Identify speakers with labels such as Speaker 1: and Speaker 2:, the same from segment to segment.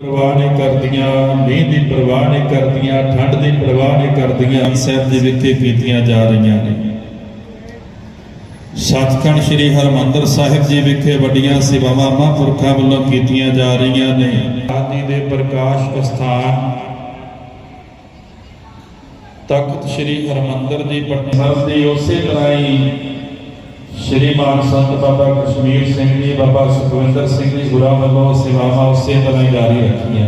Speaker 1: ਪਰਵਾਹ ਨਹੀਂ ਕਰਦੀਆਂ, ਮੀਂਹ ਦੀ ਪਰਵਾਹ ਨਹੀਂ ਕਰਦੀਆਂ, ਠੰਡ ਦੀ ਪਰਵਾਹ ਨਹੀਂ ਕਰਦੀਆਂ ਸਾਹਿਬ ਦੇ ਵਿਖੇ ਕੀਤੀਆਂ ਜਾ ਰਹੀਆਂ ਨੇ। ਸਤਿਖੰਡ ਸ੍ਰੀ ਹਰਮੰਦਰ ਸਾਹਿਬ ਜੀ ਵਿਖੇ ਵੱਡੀਆਂ ਸੇਵਾਵਾਂ ਮਹਾਂਪੁਰਖਾਂ ਵੱਲੋਂ ਕੀਤੀਆਂ ਜਾ ਰਹੀਆਂ ਨੇ। ਆਦੀ ਦੇ ਪ੍ਰਕਾਸ਼ ਅਸਥਾਨ ਤਖਤ ਸ੍ਰੀ ਹਰਮੰਦਰ ਜੀ ਪਟਨਾ ਦੀ ਉਸੇ ਤਰ੍ਹਾਂ ਹੀ ਸ਼੍ਰੀਮਾਨ ਸੰਤ ਬਾਬਾ ਕਸ਼ਮੀਰ ਸਿੰਘ ਜੀ, ਬਾਬਾ ਸੁਖਵਿੰਦਰ ਸਿੰਘ ਜੀ ਗੁਰਾਂ ਵੱਲੋਂ ਸੇਵਾਵਾਂ ਉਸੇ ਤਰ੍ਹਾਂ ਜਾਰੀ ਰੱਖੀਆਂ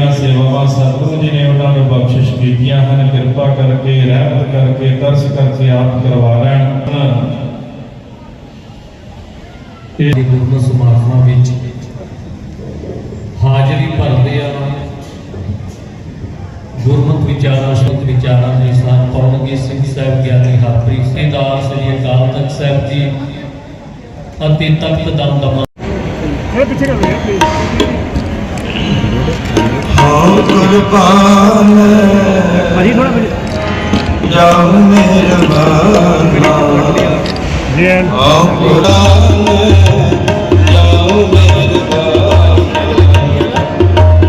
Speaker 1: ਇਹ ਸੇਵਾਵਾਂ ਸਤਿਗੁਰੂ ਜੀ ਨੇ ਉਹਨਾਂ ਨੂੰ ਬਖਸ਼ਿਸ਼ ਕੀਤੀਆਂ ਹਨ। ਕਿਰਪਾ ਕਰਕੇ, ਰਹਿਮਤ ਕਰਕੇ, ਤਰਸ ਕਰਕੇ ਆਪ ਕਰਵਾ ਲੈਣ।
Speaker 2: ਇਹ ਗੁਰਮਤਿ ਸਮਾਗਮਾਂ ਵਿੱਚ ਵਿਚਾਰਾਂ ਸ਼ਬਦ ਵਿਚਾਰਾਂ ਦੇ ਸਾਥ ਪੌਣਗੇ ਸਿੰਘ ਸਾਹਿਬ ਗਿਆਨੀ ਹਰਪ੍ਰੀਤ ਸਿੰਘ ਦਾਸ ਸ੍ਰੀ ਅਕਾਲ ਤਖਤ ਸਾਹਿਬ ਜੀ। ਅਤੇ ਤਖਤ ਦਮਦਮਾ
Speaker 3: ਹਉ ਕੁਰਬਾਨ
Speaker 4: ਭਾਜੀ ਥੋੜਾ
Speaker 3: ਜਾਉ ਮਿਹਰਬਾਨਾ।
Speaker 4: ਜੀ
Speaker 3: ਹਉ ਕੁਰਬਾਨ ਜਾਉ ਮਿਹਰਬਾਨਾ।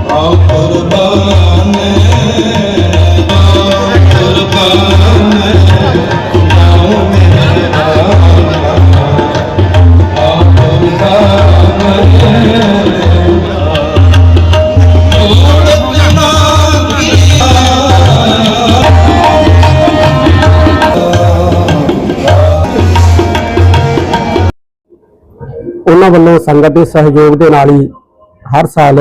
Speaker 3: ਹਉ ਕੁਰਬਾਨ।
Speaker 5: ਉਹਨਾਂ ਵੱਲੋਂ ਸੰਗਤ ਦੇ ਸਹਿਯੋਗ ਦੇ ਨਾਲ ਹੀ ਹਰ ਸਾਲ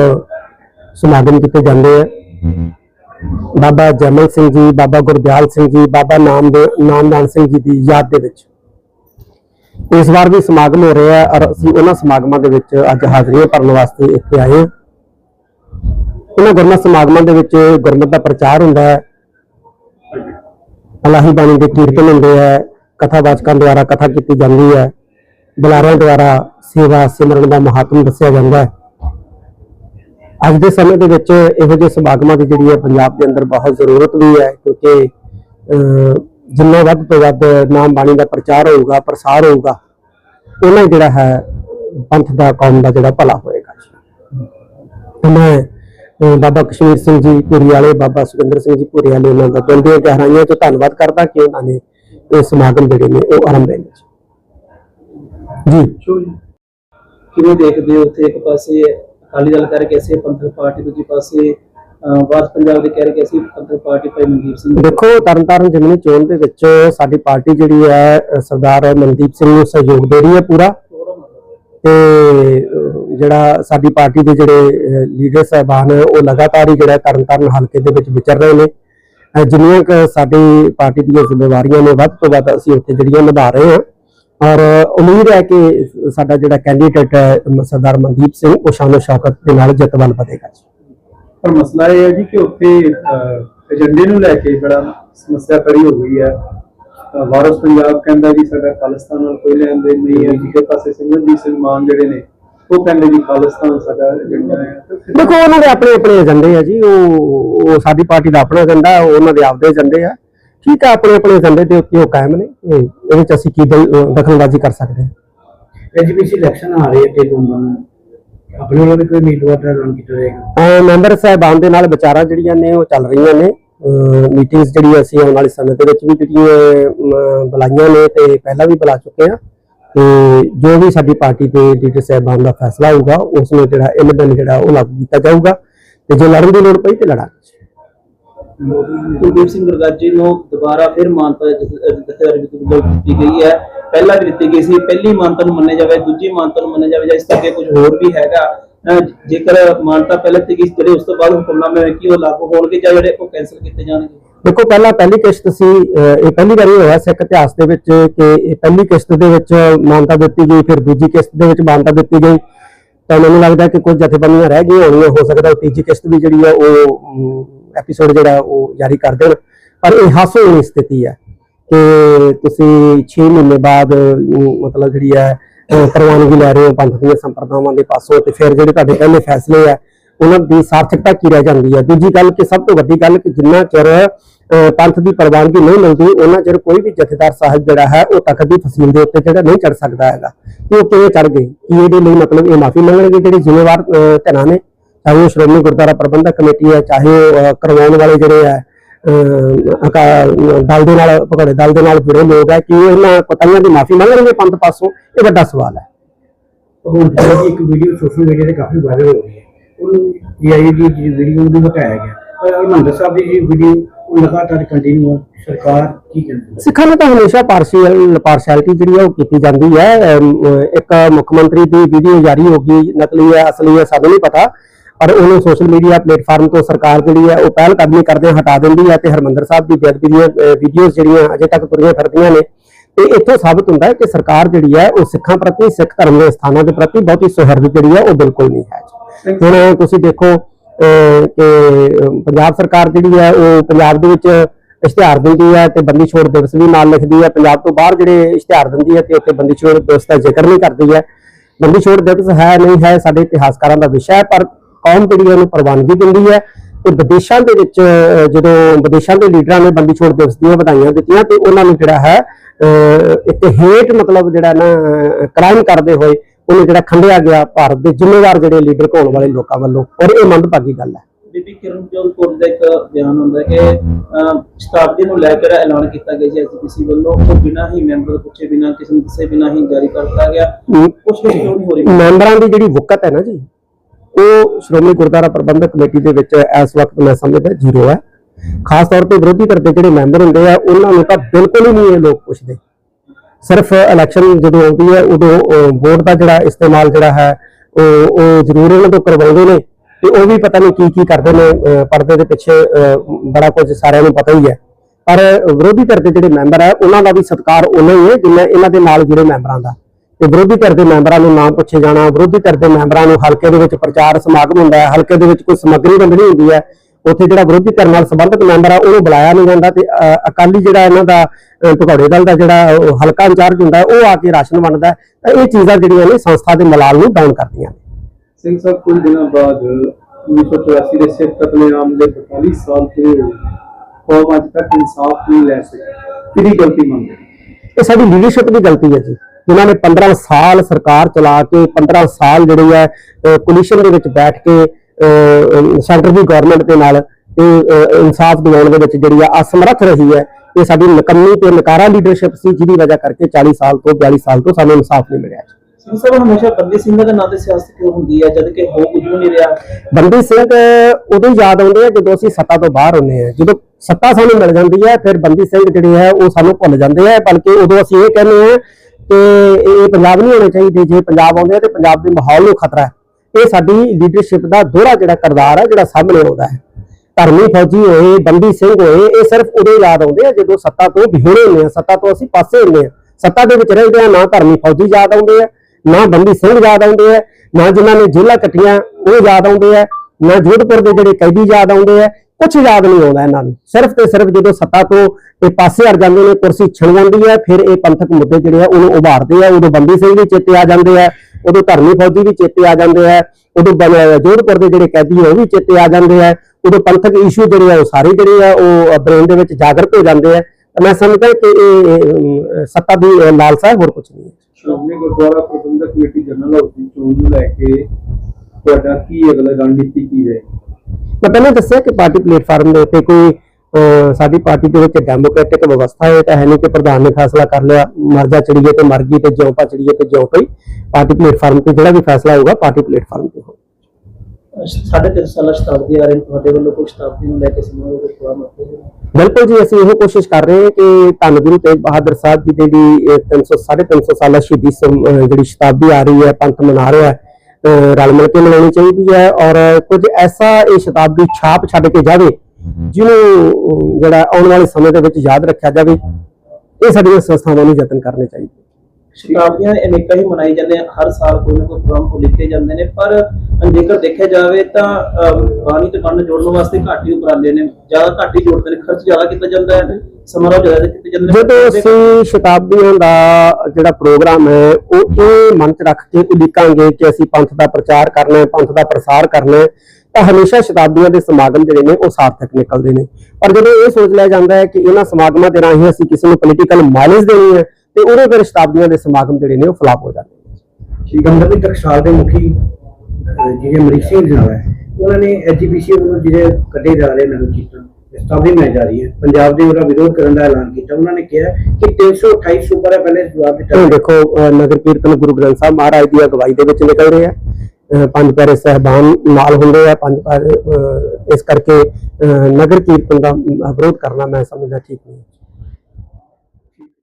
Speaker 5: ਸਮਾਗਮ ਕੀਤੇ ਜਾਂਦੇ ਆ। ਬਾਬਾ ਜਮਲ ਸਿੰਘ ਜੀ, ਬਾਬਾ ਗੁਰਦਿਆਲ ਸਿੰਘ ਜੀ, ਬਾਬਾ ਨਾਮਦੇ ਨਾਮਦਾਨ ਸਿੰਘ ਜੀ ਦੀ ਯਾਦ ਦੇ ਵਿੱਚ। ਇਸ ਵਾਰ ਵੀ ਸਮਾਗਮ ਹੋ ਰਿਹਾ ਹੈ ਔਰ ਅਸੀਂ ਉਹਨਾਂ ਸਮਾਗਮਾਂ ਦੇ ਵਿੱਚ ਅੱਜ ਹਾਜ਼ਰੀਆਂ ਭਰਨ ਵਾਸਤੇ ਇੱਥੇ ਆਏ ਹਾਂ। ਉਹਨਾਂ ਗੁਰਮਤਿ ਸਮਾਗਮਾਂ ਦੇ ਵਿੱਚ ਗੁਰਮਤਿ ਦਾ ਪ੍ਰਚਾਰ ਹੁੰਦਾ ਹੈ। ਅਲਾਹੀ ਬਾਣੀ ਦੇ ਕੀਰਤਨ ਹੁੰਦੇ ਹੈ ਕਥਾਵਾਚਕਾਂ ਦੁਆਰਾ ਕਥਾ ਕੀਤੀ ਜਾਂਦੀ ਹੈ। ਬੁਲਾਰਿਆਂ ਦੁਆਰਾ ਸੇਵਾ ਸਿਮਰਨ ਦਾ ਮਹੱਤਵ ਦੱਸਿਆ ਜਾਂਦਾ ਹੈ। ਅੱਜ ਦੇ ਸਮੇਂ ਦੇ ਵਿੱਚ ਇਹੋ ਜਿਹੇ ਸਮਾਗਮਾਂ ਦੀ ਜਿਹੜੀ ਹੈ ਪੰਜਾਬ ਦੇ ਅੰਦਰ ਬਹੁਤ ਜ਼ਰੂਰਤ ਵੀ ਹੈ ਕਿਉਂਕਿ ਅਹ, ਜਿੰਨਾ ਵੱਧ ਤੋਂ ਵੱਧ ਨਾਮ ਬਾਣੀ ਦਾ ਪ੍ਰਚਾਰ ਹੋਊਗਾ ਪ੍ਰਸਾਰ ਹੋਊਗਾ ਉਹਨਾਂ ਜਿਹੜਾ ਹੈ ਪੰਥ ਦਾ ਕੌਮ ਦਾ ਜਿਹੜਾ ਭਲਾ ਹੋਏਗਾ ਤੇ ਮੈਂ ਬਾਬਾ ਕਸ਼ਮੀਰ ਸਿੰਘ ਜੀ ਪੂਰੀ ਵਾਲੇ ਬਾਬਾ ਸੁਖਿੰਦਰ ਸਿੰਘ ਜੀ ਪੁਰੀ ਵਾਲੇ ਉਹਨਾਂ ਦਾ ਦਿਲ ਦੀਆਂ ਗਹਿਰਾਈਆਂ ਤੋਂ ਧੰਨਵਾਦ ਕਰਦਾ ਕਿ ਉਹਨਾਂ ਨੇ ਇਹ ਸਮਾਗਮ ਜਿਹੜੇ ਨੇ ਉਹ ਆਰੰਭ ਰਹੇ ਨੇ ਜੀ।
Speaker 6: ਕਿਵੇਂ ਦੇਖਦੇ ਹੋ ਉੱਥੇ ਇੱਕ ਪਾਸੇ ਅਕਾਲੀ ਦਲ ਕਹਿ ਰਹੇ ਕਿਸੇ ਪੰਥਕ ਪਾਰਟੀ ਦੂਜੀ ਪਾਸੇ ਬਾਦ ਪੰਜਾਬ ਦੇ ਕਹਿ ਰਹੇ ਕਿਸੇ ਪੰਥਕ ਪਾਰਟੀ ਭਾਈ ਮਨਦੀਪ ਸਿੰਘ।
Speaker 5: ਦੇਖੋ ਤਰਨਤਾਰਨ ਜ਼ਿਮਨੀ ਚੋਣ ਦੇ ਵਿੱਚ ਸਾਡੀ ਪਾਰਟੀ ਜਿਹੜੀ ਹੈ ਸਰਦਾਰ ਮਨਦੀਪ ਸਿੰਘ ਨੂੰ ਸਹਿਯੋਗ ਦੇ ਰਹੀ ਹੈ ਪੂਰਾ। ਤੇ ਜਿਹੜਾ ਸਾਡੀ ਪਾਰਟੀ ਦੇ ਜਿਹੜੇ ਲੀਡਰ ਸਾਹਿਬਾਨ ਉਹ ਲਗਾਤਾਰ ਹੀ ਜਿਹੜਾ ਤਰਨਤਾਰਨ ਹਲਕੇ ਦੇ ਵਿੱਚ ਵਿਚਰ ਰਹੇ ਨੇ। ਜਿੰਨੀਆਂ ਸਾਡੀ ਪਾਰਟੀ ਦੀਆਂ ਜ਼ਿੰਮੇਵਾਰੀਆਂ ਨੇ ਵੱਧ ਤੋਂ ਵੱਧ ਅਸੀਂ ਉੱਥੇ ਜਿਹੜੀਆਂ ਨਿਭਾ ਰਹੇ ਹਾਂ। ਔਰ ਉਮੀਦ ਹੈ ਕਿ ਸਾਡਾ ਜਿਹੜਾ ਕੈਂਡੀਡੇਟ ਹੈ ਸਰਦਾਰ ਮਨਦੀਪ ਸਿੰਘ ਉਹ ਸ਼ਾਨੋ ਸ਼ੌਕਤ ਦੇ ਨਾਲ ਜਿੱਤ ਵੱਲ ਵਧੇਗਾ ਜੀ।
Speaker 6: ਪਰ ਮਸਲਾ ਇਹ ਹੈ ਜੀ ਕਿ ਉੱਥੇ ਏਜੰਡੇ ਨੂੰ ਲੈ ਕੇ ਬੜਾ ਸਮੱਸਿਆ ਖੜੀ ਹੋ ਗਈ ਹੈ। ਵਾਰਸ ਪੰਜਾਬ ਕਹਿੰਦਾ ਜੀ ਸਾਡਾ ਖਾਲਿਸਤਾਨ ਨਾਲ ਕੋਈ ਲੈਣ ਦੇਣ ਨਹੀਂ ਹੈ। ਦੂਜੇ ਪਾਸੇ ਸਿਮਰਨਜੀਤ ਸਿੰਘ ਮਾਨ ਜਿਹੜੇ ਨੇ ਉਹ ਕਹਿੰਦੇ ਜੀ ਖਾਲਿਸਤਾਨ ਸਾਡਾ ਏਜੰਡਾ ਹੈ।
Speaker 5: ਦੇਖੋ ਉਹਨਾਂ ਦੇ ਆਪਣੇ ਆਪਣੇ ਏਜੰਡੇ ਆ ਜੀ। ਉਹ ਸਾਡੀ ਪਾਰਟੀ ਦਾ ਆਪਣਾ ਏਜੰਡਾ ਉਹ ਉਹਨਾਂ ਦੇ ਆਪਦੇ ਏਜੰਡੇ ਆ। ਠੀਕ ਆ ਆਪਣੇ ਆਪਣੇ ਏਜੰਡੇ ਦੇ ਉੱਤੇ ਉਹ ਕਾਇਮ ਨੇ। ਇਹ- ਇਹਦੇ ਵਿੱਚ ਅਸੀਂ ਕੀ ਦਖਲਅੰਦਾਜ਼ੀ ਕਰ ਸਕਦੇ ਹਾਂ।
Speaker 7: ਐਜੀਪੀਸੀ ਇਲੈਕਸ਼ਨ ਆ ਰਹੇ ਤੇ ਗੁੰਮਨ ਆਪਣੇ ਵੱਲੋਂ ਵੀ ਕੋਈ ਉਮੀਦਵਾਰ ਦਾ ਐਲਾਨ ਕੀਤਾ ਜਾਏਗਾ?
Speaker 5: ਮੈਂਬਰ ਸਾਹਿਬਾਨ ਦੇ ਨਾਲ ਵਿਚਾਰਾਂ ਜਿਹੜੀਆਂ ਨੇ ਉਹ ਚੱਲ ਰਹੀਆਂ ਨੇ। ਮੀਟਿੰਗਸ ਜਿਹੜੀ ਅਸੀਂ ਆਉਣ ਵਾਲੇ ਸਮੇਂ ਦੇ ਵਿੱਚ ਵੀ ਜਿਹੜੀਆਂ ਬੁਲਾਈਆਂ ਨੇ ਤੇ ਪਹਿਲਾਂ ਵੀ ਬੁਲਾ ਚੁੱਕੇ ਆ ਤੇ ਜੋ ਵੀ ਸਾਡੀ ਪਾਰਟੀ ਦੇ ਲੀਡਰ ਸਾਹਿਬਾਨ ਦਾ ਫੈਸਲਾ ਹੋਊਗਾ ਉਸ ਨੂੰ ਜਿਹੜਾ ਇਹ ਦਿਨ ਜਿਹੜਾ ਉਹ ਲਾਗੂ ਕੀਤਾ ਜਾਊਗਾ। ਤੇ ਜੇ ਲੜਨ ਦੀ ਲੋੜ ਪਈ ਤੇ ਲੜਾਂਗੇ।
Speaker 6: ਕੁਲਦੀਪ ਸਿੰਘ ਗੁਰਗੱਜੀ ਨੂੰ ਦੁਬਾਰਾ ਫਿਰ ਮਾਨਤਾ ਜਥੇਦਾਰ ਦਿੱਤੀ ਗਈ ਹੈ। ਪਹਿਲਾਂ ਵੀ ਦਿੱਤੀ ਗਈ ਸੀ, ਪਹਿਲੀ ਮਾਨਤਾ ਨੂੰ ਮੰਨਿਆ ਜਾਵੇ, ਦੂਜੀ ਮਾਨਤਾ ਨੂੰ ਮੰਨਿਆ ਜਾਵੇ ਜਾਂ ਇਸ ਤੋਂ ਅੱਗੇ ਕੁਝ ਹੋਰ ਵੀ ਹੈਗਾ ਜੇਕਰ ਮਾਨਤਾ ਪਹਿਲਾਂ ਦਿੱਤੀ ਗਈ ਜਿਹੜੇ ਉਸ ਤੋਂ ਬਾਅਦ ਹੁਕਮਨਾਮੇ ਹੋਏ ਉਹ ਲਾਗੂ ਹੋਣਗੇ ਜਾਂ ਜਿਹੜੇ ਉਹ ਕੈਂਸਲ ਕੀਤੇ ਜਾਣਗੇ?
Speaker 5: ਦੇਖੋ, ਪਹਿਲਾਂ ਪਹਿਲੀ ਕਿਸ਼ਤ ਸੀ ਇਹ ਪਹਿਲੀ ਵਾਰੀ ਹੋਇਆ ਸਿੱਖ ਇਤਿਹਾਸ ਦੇ ਵਿੱਚ ਕਿ ਇਹ ਪਹਿਲੀ ਕਿਸ਼ਤ ਦੇ ਵਿੱਚ ਮਾਨਤਾ ਦਿੱਤੀ ਗਈ, ਫਿਰ ਦੂਜੀ ਕਿਸ਼ਤ ਦੇ ਵਿੱਚ ਮਾਨਤਾ ਦਿੱਤੀ ਗਈ। ਤਾਂ ਮੈਨੂੰ ਲੱਗਦਾ ਕਿ ਕੁਝ ਜਥੇਬੰਦੀਆਂ ਰਹਿ ਗਈਆਂ ਹੋਣੀਆਂ ਹੋ ਸਕਦਾ ਉਹ ਤੀਜੀ ਕਿਸ਼ਤ ਵੀ ਜਿਹੜੀ ਆ ਉਹ ਐਪੀਸੋਡ ਜਿਹੜਾ ਉਹ ਜਾਰੀ ਕਰ ਦੇਣ। ਪਰ ਇਹ ਹਾਸੋਹੀਣੀ ਸਥਿਤੀ ਹੈ ਕਿ ਤੁਸੀਂ 6 ਮਹੀਨੇ ਬਾਅਦ ਮਤਲਬ ਜਿਹੜੀ ਹੈ ਪ੍ਰਵਾਨਗੀ ਲੈ ਰਹੇ ਹੋ ਪੰਥ ਦੀਆਂ ਸੰਪਰਦਾਵਾਂ ਦੇ ਪਾਸੋਂ ਤੇ ਫਿਰ ਜਿਹੜੇ ਤੁਹਾਡੇ ਪਹਿਲੇ ਫੈਸਲੇ ਆ ਉਹਨਾਂ ਦੀ ਸਾਰਥਕਤਾ ਕੀ ਰਹਿ ਜਾਂਦੀ ਹੈ? ਦੂਜੀ ਗੱਲ ਕਿ ਸਭ ਤੋਂ ਵੱਡੀ ਗੱਲ ਕਿ ਜਿੰਨਾ ਚਿਰ ਅਹ, ਪੰਥ ਦੀ ਪ੍ਰਵਾਨਗੀ ਨਹੀਂ ਮਿਲਦੀ ਉਹਨਾਂ ਚਿਰ ਕੋਈ ਵੀ ਜਥੇਦਾਰ ਸਾਹਿਬ ਜਿਹੜਾ ਹੈ ਉਹ ਤਖਤ ਦੀ ਫਸੀਲ ਦੇ ਉੱਤੇ ਜਿਹੜਾ ਨਹੀਂ ਚੜ ਸਕਦਾ ਹੈਗਾ। ਕਿ ਉਹ ਕਿਵੇਂ ਚੜ ਗਏ? ਕਿ ਇਹਦੇ ਲਈ ਮਤਲਬ ਇਹ ਮਾਫੀ ਮੰਗਣਗੇ ਜਿਹੜੇ ਜ਼ਿੰਮੇਵਾਰ ਧਿਰਾਂ ਨੇ? ਚਾਹੇ ਉਹ ਸ਼੍ਰੋਮਣੀ ਗੁਰਦੁਆਰਾ ਪ੍ਰਬੰਧਕ ਕਮੇਟੀ ਹੈ ਚਾਹੇ ਉਹ ਕਰਵਾਉਣ ਵਾਲੇ ਜਿਹੜੇ ਹੈ ਦਲ ਦੇ ਨਾਲ ਭਗੌੜੇ ਦਲ ਦੇ ਨਾਲ ਜੁੜੇ ਲੋਕ ਹੈ ਕਿ ਉਹ ਇਹਨਾਂ ਕੋਤਾਹੀਆਂ ਦੀ ਮਾਫੀ ਮੰਗਣਗੇ ਪੰਥ ਪਾਸੋਂ? ਇਹ ਵੱਡਾ ਸਵਾਲ ਹੈ।
Speaker 7: ਹੁਣ ਜਿਹੜੀ ਇੱਕ ਵੀਡੀਓ ਸੋਸ਼ਲ ਮੀਡੀਆ ਤੇ ਕਾਫੀ ਵਾਇਰਲ ਹੋ ਰਹੀ ਹੈ। ਉਹਨੂੰ ਏਆਈ ਦੀ ਜਿਹੜੀ ਵੀਡੀਓ ਨੂੰ ਹਟਾਇਆ ਗਿਆ। ਪਰ ਹਰਿਮੰਦਰ ਸਾਹਿਬ ਦੀ ਜਿਹੜੀ ਵੀਡੀਓ ਉਹ ਲਗਾਤਾਰ ਕੰਟੀਨਿਊ ਸਰਕਾਰ ਕੀ ਕਹਿੰਦੀ ਹੈ?
Speaker 5: ਸਿੱਖਾਂ ਨੂੰ ਤਾਂ ਹਮੇਸ਼ਾ ਪਾਰਸ਼ੀਅਲ ਪਾਰਸ਼ੈਲਿਟੀ ਜਿਹੜੀ ਉਹ ਕੀਤੀ ਜਾਂਦੀ ਹੈ। ਇੱਕ ਮੁੱਖ ਮੰਤਰੀ ਦੀ ਵੀਡੀਓ ਜਾਰੀ ਹੋ ਗਈ ਨਕਲੀ ਹੈ ਅਸਲੀ ਹੈ ਸਾਨੂੰ ਨਹੀਂ ਪਤਾ। ਪਰ ਉਹਨੂੰ ਸੋਸ਼ਲ ਮੀਡੀਆ ਪਲੇਟਫਾਰਮ ਤੋਂ ਸਰਕਾਰ ਜਿਹੜੀ ਹੈ ਉਹ ਪਹਿਲ ਕਦਮੀ ਕਰਦੇ ਹਟਾ ਦਿੰਦੀ ਹੈ ਤੇ ਹਰਮੰਦਰ ਸਾਹਿਬ ਦੀ ਬੇਅਦਬੀ ਦੀਆਂ ਵੀਡੀਓਜ਼ ਜਿਹੜੀਆਂ ਅਜੇ ਤੱਕ ਤੁਰੀਆਂ ਫਿਰਦੀਆਂ ਨੇ। ਤੇ ਇੱਥੋਂ ਸਾਬਤ ਹੁੰਦਾ ਹੈ ਕਿ ਸਰਕਾਰ ਜਿਹੜੀ ਹੈ ਉਹ ਸਿੱਖਾਂ ਪ੍ਰਤੀ ਸਿੱਖ ਧਰਮ ਦੇ ਸਥਾਨਾਂ ਦੇ ਪ੍ਰਤੀ ਬਹੁਤੀ ਸੁਹਿਰਦ ਜਿਹੜੀ ਹੈ ਉਹ ਬਿਲਕੁਲ ਨਹੀਂ ਹੈ ਹੁਣ ਤੁਸੀਂ ਦੇਖੋ ਕਿ ਪੰਜਾਬ ਸਰਕਾਰ ਜਿਹੜੀ ਹੈ ਉਹ ਪੰਜਾਬ ਦੇ ਵਿੱਚ ਇਸ਼ਤਿਹਾਰ ਦਿੰਦੀ ਹੈ ਤੇ ਬੰਦੀ ਛੋੜ ਦਿਵਸ ਵੀ ਨਾਲ ਲਿਖਦੀ ਹੈ। ਪੰਜਾਬ ਤੋਂ ਬਾਹਰ ਜਿਹੜੇ ਇਸ਼ਤਿਹਾਰ ਦਿੰਦੀ ਹੈ ਤੇ ਉੱਥੇ ਬੰਦੀ ਛੋੜ ਦਿਵਸ ਦਾ ਜ਼ਿਕਰ ਨਹੀਂ ਕਰਦੀ ਹੈ। ਬੰਦੀ ਛੋੜ ਦਿਵਸ ਹੈ ਨਹੀਂ ਹੈ ਸਾਡੇ ਇਤਿਹਾਸਕਾਰਾਂ ਦਾ ਵਿਸ਼ਾ ਹੈ ਪਰ ਕੌਮ ਜਿਹੜੀ ਹੈ ਉਹਨੂੰ ਪ੍ਰਵਾਨਗੀ ਦਿੰਦੀ ਹੈ ਤੇ ਵਿਦੇਸ਼ਾਂ ਦੇ ਵਿੱਚ ਜਦੋਂ ਵਿਦੇਸ਼ਾਂ ਦੇ ਲੀਡਰਾਂ ਨੇ ਬੰਦੀ ਛੋੜ ਦਿਵਸ ਦੀਆਂ ਵਧਾਈਆਂ ਦਿੱਤੀਆਂ ਤੇ ਉਹਨਾਂ ਨੂੰ ਜਿਹੜਾ ਹੈ ਇੱਕ ਹੇਟ ਮਤਲਬ ਜਿਹੜਾ ਨਾ ਕ੍ਰਾਈਮ ਕਰਦੇ ਹੋਏ ਉਹਨੂੰ ਜਿਹੜਾ ਖੰਡਿਆ ਗਿਆ ਭਾਰਤ ਦੇ ਜ਼ਿੰਮੇਵਾਰ ਜਿਹੜੇ ਲੀਡਰ ਹੋਣ ਵਾਲੇ ਲੋਕਾਂ ਵੱਲੋਂ ਔਰ ਇਹ ਮੰਦਭਾਗੀ ਗੱਲ ਹੈ।
Speaker 6: ਬੀਬੀ ਕਿਰਨਜੋਤ ਕੌਰ ਦਾ ਇੱਕ ਬਿਆਨ ਹੁੰਦਾ ਕਿ ਸ਼ਤਾਬਦੀ ਨੂੰ ਲੈ ਕੇ ਐਲਾਨ ਕੀਤਾ ਗਿਆ ਸੀ ਐਸਜੀਪੀਸੀ ਵੱਲੋਂ ਉਹ ਬਿਨਾਂ ਹੀ ਮੈਂਬਰ ਪੁੱਛੇ ਬਿਨਾਂ ਕਿਸੇ ਨੂੰ ਦੱਸੇ ਬਿਨਾਂ ਹੀ ਜਾਰੀ ਕਰ ਦਿੱਤਾ ਗਿਆ ਕਿਉਂ ਨਹੀਂ ਹੋ ਰਹੀ?
Speaker 5: ਮੈਂਬਰਾਂ ਦੀ ਜਿਹੜੀ ਵਕਤ ਹੈ ਨਾ ਜੀ ਉਹ ਸ਼੍ਰੋਮਣੀ ਗੁਰਦੁਆਰਾ ਪ੍ਰਬੰਧਕ ਕਮੇਟੀ ਦੇ ਵਿੱਚ ਇਸ ਵਕਤ ਮੈਂ ਸਮਝਦਾ ਜ਼ੀਰੋ ਹੈ। ਖਾਸ ਤੌਰ ਤੇ ਵਿਰੋਧੀ ਧਿਰ ਦੇ ਜਿਹੜੇ ਮੈਂਬਰ ਹੁੰਦੇ ਆ, ਉਹਨਾਂ ਨੂੰ ਤਾਂ ਬਿਲਕੁਲ ਹੀ ਨਹੀਂ ਇਹ ਲੋਕ ਪੁੱਛਦੇ। ਸਿਰਫ ਇਲੈਕਸ਼ਨ ਜਦੋਂ ਆਉਂਦੀ ਹੈ, ਉਦੋਂ ਵੋਟ ਦਾ ਜਿਹੜਾ ਇਸਤੇਮਾਲ ਜਿਹੜਾ ਹੈ, ਉਹ ਉਹ ਜ਼ਰੂਰ ਉਹਨਾਂ ਤੋਂ ਕਰਵਾਉਂਦੇ ਨੇ ਤੇ ਉਹ ਵੀ ਪਤਾ ਨਹੀਂ ਕੀ ਕੀ ਕਰਦੇ ਨੇ ਪਰਦੇ ਦੇ ਪਿੱਛੇ ਬੜਾ ਕੁਝ ਸਾਰਿਆਂ ਨੂੰ ਪਤਾ ਹੀ ਹੈ। ਪਰ ਵਿਰੋਧੀ ਧਿਰ ਦੇ ਜਿਹੜੇ ਮੈਂਬਰ ਹੈ, ਉਹਨਾਂ ਦਾ ਵੀ ਸਤਿਕਾਰ ਉਹਨਾਂ ਹੀ ਹੈ ਜਿੰਨਾ ਇਹਨਾਂ ਦੇ ਨਾਲ ਜੁੜੇ ਮੈਂਬਰਾਂ ਦਾ। ਤੇ ਵਿਰੋਧੀ ਧਿਰ ਦੇ ਮੈਂਬਰਾਂ ਨੂੰ ਨਾ ਪੁੱਛੇ ਜਾਣਾ ਵਿਰੋਧੀ ਧਿਰ ਦੇ ਮੈਂਬਰਾਂ ਨੂੰ ਹਲਕੇ ਦੇ ਵਿੱਚ ਪ੍ਰਚਾਰ ਸਮਾਗਮ ਹੁੰਦਾ ਹੈ ਹਲਕੇ ਦੇ ਵਿੱਚ ਕੋਈ ਸਮੱਗਰੀ ਵੰਡਣੀ ਹੁੰਦੀ ਹੈ ਉੱਥੇ ਜਿਹੜਾ ਵਿਰੋਧੀ ਧਿਰ ਨਾਲ ਸੰਬੰਧਿਤ ਮੈਂਬਰ ਆ ਉਹਨੂੰ ਬੁਲਾਇਆ ਨਹੀਂ ਜਾਂਦਾ ਤੇ ਅਕਾਲੀ ਜਿਹੜਾ ਇਹਨਾਂ ਦਾ ਭਗੌੜੇ ਦਲ ਦਾ ਜਿਹੜਾ ਹਲਕਾ ਇੰਚਾਰਜ ਹੁੰਦਾ ਉਹ ਆ ਕੇ ਰਾਸ਼ਨ ਵੰਡਦਾ। ਤਾਂ ਇਹ ਚੀਜ਼ਾਂ ਜਿਹੜੀਆਂ ਨੇ ਸੰਸਥਾ ਦੇ ਮਲਾਲ ਨੂੰ ਡਾਊਨ ਕਰਦੀਆਂ ਨੇ।
Speaker 8: ਸਿੰਘ ਸਾਹਿਬ ਕੁਝ ਦਿਨਾਂ ਬਾਅਦ 1984 ਦੇ ਸਿੱਖ ਕਤਲੇਆਮ ਦੇ 42 ਸਾਲ ਹੋਏ ਕੌਮ ਅੱਜ ਤੱਕ ਇਨਸਾਫ ਨਹੀਂ ਲੈ ਸਕੀ। ਕਿਹਦੀ ਗਲਤੀ ਮੰਨਦੇ
Speaker 5: ਇਹ ਸਾਡੀ ਲੀਡਰਸ਼ਿਪ ਦੀ ਗਲਤੀ ਹੈ ਜੀ। ਜਿਨ੍ਹਾਂ ਨੇ 15 ਸਾਲ ਸਰਕਾਰ ਚਲਾ ਕੇ 15 ਸਾਲ ਜਿਹੜੀ ਹੈ ਕੋਲੀਸ਼ਨ ਦੇ ਵਿੱਚ ਬੈਠ ਕੇ ਸੈਂਟਰ ਦੀ ਗਵਰਨਮੈਂਟ ਦੇ ਨਾਲ ਤੇ ਇਨਸਾਫ ਦਿਵਾਉਣ ਦੇ ਵਿੱਚ ਜਿਹੜੀ ਆ ਅਸਮਰੱਥ ਰਹੀ ਹੈ ਇਹ ਸਾਡੀ ਨਕੰਮੀ ਤੇ ਨਕਾਰਾ ਲੀਡਰਸ਼ਿਪ ਸੀ ਜਿਹਦੀ ਵਜ੍ਹਾ ਕਰਕੇ 40 ਸਾਲ ਤੋਂ 42 ਸਾਲ ਤੋਂ ਸਾਨੂੰ ਇਨਸਾਫ ਨਹੀਂ ਮਿਲਿਆ।
Speaker 6: ਸਿੰਘ ਸਾਹਿਬ ਹਮੇਸ਼ਾ ਬੰਦੀ ਸਿੰਘਾਂ ਦੇ ਨਾਂ ਤੇ ਸਿਆਸਤ ਕਿਉਂ ਹੁੰਦੀ ਹੈ ਜਦ ਕਿ ਹੋ ਕੁਝ ਨਹੀਂ ਰਿਹਾ?
Speaker 5: ਬੰਦੀ ਸਿੰਘ ਉਦੋਂ ਯਾਦ ਆਉਂਦੇ ਆ ਜਦੋਂ ਅਸੀਂ ਸੱਤਾ ਤੋਂ ਬਾਹਰ ਹੁੰਨੇ ਆ। ਜਦੋਂ ਸੱਤਾ ਸਾਨੂੰ ਮਿਲ ਜਾਂਦੀ ਹੈ ਫਿਰ ਬੰਦੀ ਸਿੰਘ ਜਿਹੜੇ ਹੈ ਉਹ ਸਾਨੂੰ ਭੁੱਲ ਜਾਂਦੇ ਆ ਬਲਕਿ ਉਦੋਂ ਅਸੀਂ ਇਹ ਕਹਿੰਦੇ ਆ ਕਿ ਇਹ ਪੰਜਾਬ ਨਹੀਂ ਹੋਣੇ ਚਾਹੀਦੇ। ਜੇ ਪੰਜਾਬ ਆਉਂਦੇ ਆ ਤੇ ਪੰਜਾਬ ਦੇ ਮਾਹੌਲ ਨੂੰ ਖਤਰਾ ਹੈ। ਇਹ ਸਾਡੀ ਲੀਡਰਸ਼ਿਪ ਦਾ ਦੋਹਰਾ ਜਿਹੜਾ ਕਰਦਾਰ ਹੈ ਜਿਹੜਾ ਸਾਹਮਣੇ ਆਉਂਦਾ ਹੈ। ਧਰਮੀ ਫੌਜੀ ਹੋਏ, ਬੰਦੀ ਸਿੰਘ ਹੋਏ, ਇਹ ਸਿਰਫ ਉਦੋਂ ਯਾਦ ਆਉਂਦੇ ਆ ਜਦੋਂ ਸੱਤਾ ਤੋਂ ਵਿਹੜੇ ਹੁੰਦੇ ਆ। ਸੱਤਾ ਤੋਂ ਅਸੀਂ ਪਾਸੇ ਹੁੰਦੇ ਆ। ਸੱਤਾ ਦੇ ਵਿੱਚ ਰਹਿੰਦੇ ਆ, ਨਾ ਧਰਮੀ ਫੌਜੀ ਯਾਦ ਆਉਂਦੇ ਆ, ਨਾ ਬੰਦੀ ਸਿੰਘ ਯਾਦ ਆਉਂਦੇ ਆ, ਨਾ ਜਿਨ੍ਹਾਂ ਨੇ ਜੇਲ੍ਹਾਂ ਕੱਟੀਆਂ, ਉਹ ਯਾਦ ਆਉਂਦੇ ਆ, ਨਾ ਜੋਧਪੁਰ ਦੇ ਜਿਹੜੇ ਕੈਦੀ ਯਾਦ ਆਉਂਦੇ ਆ। ਕੁਝ ਯਾਦ ਨਹੀਂ ਆਉਂਦਾ ਇਹਨਾਂ ਨੂੰ। ਸਿਰਫ ਤੇ ਸਿਰਫ ਜਦੋਂ ਸੱਤਾ ਤੋਂ ਇਹ ਪਾਸੇ ਹਟ ਜਾਂਦੇ ਨੇ, ਕੁਰਸੀ ਛਿਣ ਜਾਂਦੀ ਹੈ, ਫਿਰ ਇਹ ਪੰਥਕ ਮੁੱਦੇ ਜਿਹੜੇ ਆ ਉਹਨੂੰ ਉਭਾਰਦੇ ਆ। ਉਦੋਂ ਬੰਦੀ ਸਿੰਘ ਵੀ ਚੇਤੇ ਆ ਜਾਂਦੇ ਆ, ਉਦੋਂ ਧਰਮੀ ਫੌਜੀ ਵੀ ਚੇਤੇ ਆ ਜਾਂਦੇ ਆ, ਉਦੋਂ ਜੋਧਪੁਰ ਦੇ ਜਿਹੜੇ ਕੈਦੀ ਉਹ ਵੀ ਚੇਤੇ ਆ ਜਾਂਦੇ ਆ। ਉਦੋਂ ਪੰਥਕ ਇਸ਼ੂ ਜਿਹੜੇ ਆ ਉਹ ਸਾਰੇ ਜਿਹੜੇ ਆ ਉਹ ਬ੍ਰੇਨ ਦੇ ਵਿੱਚ ਜਾਗਰਤ ਹੋ ਜਾਂਦੇ ਆ। ਮੈਂ ਸਮਝਦਾ ਕਿ ਇਹ ਸੱਤਾ ਦੀ ਲਾਲਸਾ ਹੈ ਹੋਰ ਕੁਝ ਨਹੀਂ ਹੈ।
Speaker 8: Shiromani Gurdwara Parbandhak committee general house ਦੀ ਚੋਣ ਨੂੰ ਲੈ ਕੇ ਤੁਹਾਡਾ ਕੀ ਅਗਲਾ ਰਣਨੀਤੀ ਕੀ ਰਹੇਗੀ?
Speaker 5: ਮੈਂ ਪਹਿਲਾਂ ਦੱਸਿਆ ਕਿ ਪਾਰਟੀ ਪਲੇਟਫਾਰਮ ਦੇ ਉੱਤੇ ਕੋਈ ਸਾਡੀ ਪਾਰਟੀ ਦੇ ਵਿੱਚ ਡੈਮੋਕ੍ਰੈਟਿਕ ਵਿਵਸਥਾ ਹੈ ਤਾਂ ਹੈ ਨਹੀਂ ਕਿ ਪ੍ਰਧਾਨ ਨੇ ਫੈਸਲਾ ਕਰ ਲਿਆ ਮਰਜਾ ਚੜੀਏ ਤੇ ਮਰ ਗਈ ਤੇ ਜਿਉਂ ਪਾ ਚੜੀਏ ਤੇ ਜਿਉਂ ਪਈ ਪਾਰਟੀ ਪਲੇਟਫਾਰਮ ਤੇ ਜਿਹੜਾ ਵੀ ਫੈਸਲਾ ਹੋਊਗਾ ਪਾਰਟੀ ਪਲੇਟਫਾਰਮ ਤੇ ਹੋਊਗਾ
Speaker 6: ਸਾਢੇ ਤਿੰਨ ਸਾਲਾ ਸ਼ਤਾਬਦੀ ਆ ਰਹੀ ਤੁਹਾਡੇ ਵੱਲੋਂ ਕੋਈ ਸ਼ਤਾਬਦੀ ਨੂੰ ਲੈ ਕੇ ਸਮਾਂ ਵਿੱਚ ਥੋੜਾ ਮਤਲਬ
Speaker 5: ਬਿਲਕੁਲ ਜੀ ਅਸੀਂ ਇਹੋ ਕੋਸ਼ਿਸ਼ ਕਰ ਰਹੇ ਹਾਂ ਕਿ ਧੰਨ ਗੁਰੂ ਤੇਗ ਬਹਾਦਰ ਸਾਹਿਬ ਜੀ ਦੀ ਇਹ 300 350 ਸਾਲਾ ਸ਼ਹੀਦੀ ਜਿਹੜੀ ਸ਼ਤਾਬਦੀ ਆ ਰਹੀ ਹੈ ਪੰਥ ਮਨਾ ਰਿਹਾ ਹੈ ਅਹ ਰਲ ਮਿਲ ਕੇ ਮਨਾਉਣੀ ਚਾਹੀਦੀ ਹੈ ਔਰ ਕੁਝ ਐਸਾ ਇਹ ਸ਼ਤਾਬਦੀ ਛਾਪ ਛੱਡ ਕੇ ਜਾਵੇ ਜਿਹਨੂੰ ਜਿਹੜਾ ਆਉਣ ਵਾਲੇ ਸਮੇਂ ਦੇ ਵਿੱਚ ਯਾਦ ਰੱਖਿਆ ਜਾਵੇ, ਇਹ ਸਾਡੀਆਂ ਸੰਸਥਾਵਾਂ ਨੂੰ ਯਤਨ ਕਰਨੇ ਚਾਹੀਦੇ।
Speaker 6: ਸ਼ਤਾਬਦੀਆਂ ਅਨੇਕਾਂ ਹੀ ਮਨਾਈ ਜਾਂਦੇ ਹਰ ਸਾਲ ਕੋਈ ਨਾ ਕੋਈ ਪ੍ਰੋਗਰਾਮ ਲਿਖੇ ਜਾਂਦੇ ਨੇ, ਪਰ ਜੇਕਰ ਦੇਖਿਆ ਜਾਵੇ ਤਾਂ ਬਾਣੀ ਤੇ ਬੰਨ ਜੋੜਨ ਵਾਸਤੇ ਘੱਟ ਹੀ ਉਪਰਾਲੇ ਨੇ, ਜ਼ਿਆਦਾ ਘੱਟ ਹੀ ਜੋੜਦੇ ਨੇ, ਖਰਚ ਜ਼ਿਆਦਾ ਕੀਤਾ ਜਾਂਦਾ ਹੈ, ਸਮਾਰੋਹ ਜ਼ਿਆਦਾ ਕੀਤੇ ਜਾਂਦੇ ਨੇ।
Speaker 5: ਜਦੋਂ ਅਸੀਂ ਸ਼ਤਾਬਦੀਆਂ ਦਾ ਜਿਹੜਾ ਪ੍ਰੋਗਰਾਮ ਹੈ, ਉਹ ਇਹ ਮਨ ਚ ਰੱਖ ਕੇ ਉਲੀਕਾਂਗੇ ਕਿ ਅਸੀਂ ਪੰਥ ਦਾ ਪ੍ਰਚਾਰ ਕਰਨਾ ਹੈ, ਪੰਥ ਦਾ ਪ੍ਰਸਾਰ ਕਰਨਾ ਹੈ, ਤਾਂ ਹਮੇਸ਼ਾ ਸ਼ਤਾਬਦੀਆਂ ਦੇ ਸਮਾਗਮ ਜਿਹੜੇ ਨੇ, ਉਹ ਸਾਰਥਕ ਨਿਕਲਦੇ ਨੇ। ਪਰ ਜਦੋਂ ਇਹ ਸੋਚ ਲਿਆ ਜਾਂਦਾ ਹੈ ਕਿ ਇਹਨਾਂ ਸਮਾਗਮਾਂ ਦੇ ਰਾਹੀਂ ਅਸੀਂ ਕਿਸੇ ਨੂੰ ਪੋਲੀਟੀਕਲ ਮਾਈਲੇਜ ਦੇਣੀ ਹੈ ਤੇ ਉਹਦੇ ਫਿਰ ਸ਼ਤਾਬਦੀਆਂ ਦੇ ਸਮਾਗਮ ਜਿਹੜੇ ਨੇ ਉਹ ਫਲਾਪ ਹੋ ਜਾਂਦੇ
Speaker 7: ਠੀਕ ਅੰਦਰ ਦੀ ਟਕਸਾਲ ਦੇ ਮੁਖੀ ਜਿਹੜੇ ਅਮਰੀਕ ਸਿੰਘ ਜਨਾਲਾ ਹੈ ਉਹਨਾਂ ਨੇ ਐਜੀਪੀਸੀ ਵੱਲੋਂ ਜਿਹੜੇ ਕੱਢੇ ਜਾ ਰਹੇ ਨਗਰ ਕੀਰਤਨ ਸਟਾਬਲਿੰਗ ਮੈਂ ਜਾ ਰਹੀ ਹੈ। ਪੰਜਾਬ ਦੇ ਉਹਦਾ ਵਿਰੋਧ ਕਰਨ ਦਾ ਐਲਾਨ ਕੀਤਾ। ਉਹਨਾਂ ਨੇ ਕਿਹਾ ਕਿ 328 ਸੂਬਾ ਪਹਿਲੇ ਜਵਾਬ ਦਿੱਤਾ
Speaker 5: ਦੇਖੋ ਨਗਰ ਕੀਰਤਨ ਗੁਰੂ ਗ੍ਰੰਥ ਸਾਹਿਬ ਮਹਾਰਾਜ ਦੀ ਅਗਵਾਈ ਦੇ ਵਿੱਚ ਨਿਕਲ ਰਹੇ ਆ। ਪੰਜ ਪਿਆਰੇ ਸਹਿਬਾਨ ਨਾਲ ਹੁੰਦੇ ਆ ਪੰਜ ਇਸ ਕਰਕੇ ਨਗਰ ਕੀਰਤਨ ਦਾ ਵਿਰੋਧ ਕਰਨਾ ਮੈਂ ਸਮਝਦਾ ਠੀਕ ਨਹੀਂ।